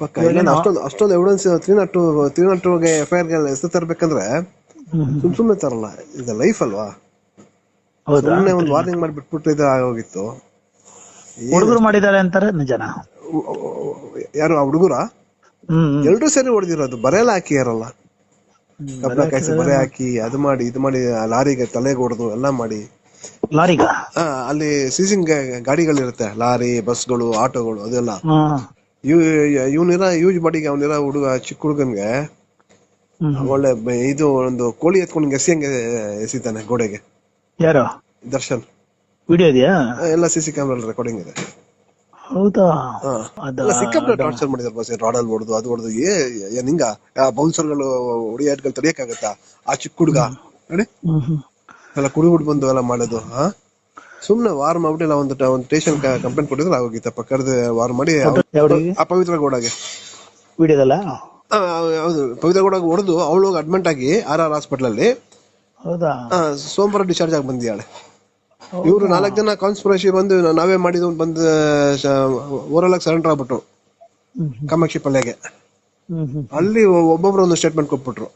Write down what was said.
ಪಕ್ಕ ಇಲ್ಲ ಅಷ್ಟೊಂದು ಅಷ್ಟೊಂದು evidence three not two three not ಟೂಗೆ F I R ಹೆಸರು ತರ್ಬೇಕಂದ್ರೆ. ಸುಮ್ ಸುಮ್ಮನೆ ತರಲ್ಲ. ಇದು ಲೈಫ್ ಅಲ್ವಾ? ಸುಮ್ಮನೆ ಒಂದು ವಾರ್ನಿಂಗ್ ಮಾಡಿ ಬಿಟ್ಬಿಟ್ಟು ಇದು ಆಗೋಗಿತ್ತು. ಹುಡುಗರು ಮಾಡಿದ್ದಾರೆ ಅಂತಾರೆ ನಿಜನ? ಯಾರು ಆ ಹುಡುಗರ? ಹ್ಮ್. ಸೇರಿ ಹೊಡೆದಿರೋದು. ಬರೆಯಲ್ಲ ಹಾಕಿಯಾರಲ್ಲ ಇರಲ್ಲ ಕಬ್ಬಣ ಕಾಯಿಸಿ ಬರೆ ಹಾಕಿ ಅದು ಮಾಡಿ ಇದು ಮಾಡಿ ಲಾರಿಗೆ ತಲೆಗೆ ಹೊಡೆದು ಎಲ್ಲ ಮಾಡಿ. ಲಾರಿಗ? ಅಲ್ಲಿ ಸೀಸಿಂಗ್ ಗಾಡಿಗಳಿರುತ್ತೆ. ಲಾರಿ ಬಸ್ಗಳು ಆಟೋಗಳು ಅದೆಲ್ಲ. ಇವ್ ಇವನಿರ ಯೂಸ್ ಬಾಡಿಗೆ ಅವನಿರ ಹುಡುಗ ಚಿಕ್ಕ ಹುಡುಗನ್ಗೆ. ಒಳ್ಳೆ ಬ- ಇದು ಒಂದು ಕೋಳಿ ಎತ್ಕೊಂಡು ಎಸಿಯಂಗೆ ಎಸಿತಾನೆ ಗೋಡೆಗೆ. ಯಾರು? ದರ್ಶನ್. ವಿಡಿಯೋ ಇದೆಯಾ? ಆ, ಎಲ್ಲ ಸಿ ಸಿ ಕ್ಯಾಮ್ರಾ ರೆಕಾರ್ಡಿಂಗ್ ಇದೆ. ಹೌದಾ? ಹಾ. ಅದ ಎಲ್ಲ ಸಿಕ್ಕಾಪಟ್ಟೆ ಟಾರ್ಚರ್ ಮಾಡಿದಾರೆ ಬಾಸ್ ರಾಡಲ್ ಹೊಡೆದು ಅದು ಹೊಡೆದು ಏ ಏನ್ ಹಿಂಗ ಬೌನ್ಸರ್ಗಳು ಹೊಡಿಯಾಟ್ಗಳು ತಡಿಯಕ್ಕಾಗತ್ತಾ? ಆ ಚಿಕ್ಕ ಹುಡುಗ. ನೋಡಿ ಹ್ಮ್ ಹ್ಮ್. ಎಲ್ಲ ಕುಡಿಬಿಟ್ಟು ಬಂದು ಎಲ್ಲ ಮಾಡೋದು ಹಾ? ಸುಮ್ನೆ ವಾರ್ ಮಾಡ್ಬಿಟ್ಟು ಇಲ್ಲ ಒಂದು ಒಂದು ಸ್ಟೇಷನ್ ಕಂಪ್ಲೇಂಟ್ ಕೊಟ್ಟಿದ್ರೆ ಆಗೋಗಿತ್ತಪ್ಪ ಕರೆದು ವಾರ್ ಮಾಡಿ ಅಪವಿತ್ರ ಗೋಡಾಗೆ ಆ ಪವಿತ್ರ ಗೌಡಗೆ ವಿಡಿಯೋದಲ್ಲ? ಹೌದು. ಪವಿತ್ರ ಗೌಡಗೆ ಹೊಡೆದು ಅವಳು ಅಡ್ಮಿಟ್ ಆಗಿ ಆರ್ ಆರ್ ಹಾಸ್ಪಿಟಲ್ ಅಲ್ಲಿ ಹೌದಾ? ಸೋಮವಾರ ಡಿಸ್ಚಾರ್ಜ್ ಆಗಿ ಬಂದಿದ್ದಾಳೆ ಇವರು ನಾಲ್ಕು ಜನ ಕಾನ್ಸ್ಪಿರಸಿ ಬಂದು ನಾವೇ ಮಾಡಿದ್ದು ಅಂತ ಬಂದು ಓರಲ್ ಆಗಿ ಸರೆಂಡರ್ ಆಗ್ಬಿಟ್ರು. ಕಾಮಾಕ್ಷಿ ಪಲ್ಯಗೆ. ಅಲ್ಲಿ ಒಬ್ಬೊಬ್ರು ಒಂದು ಸ್ಟೇಟ್ಮೆಂಟ್ ಕೊಟ್ಬಿಟ್ರು.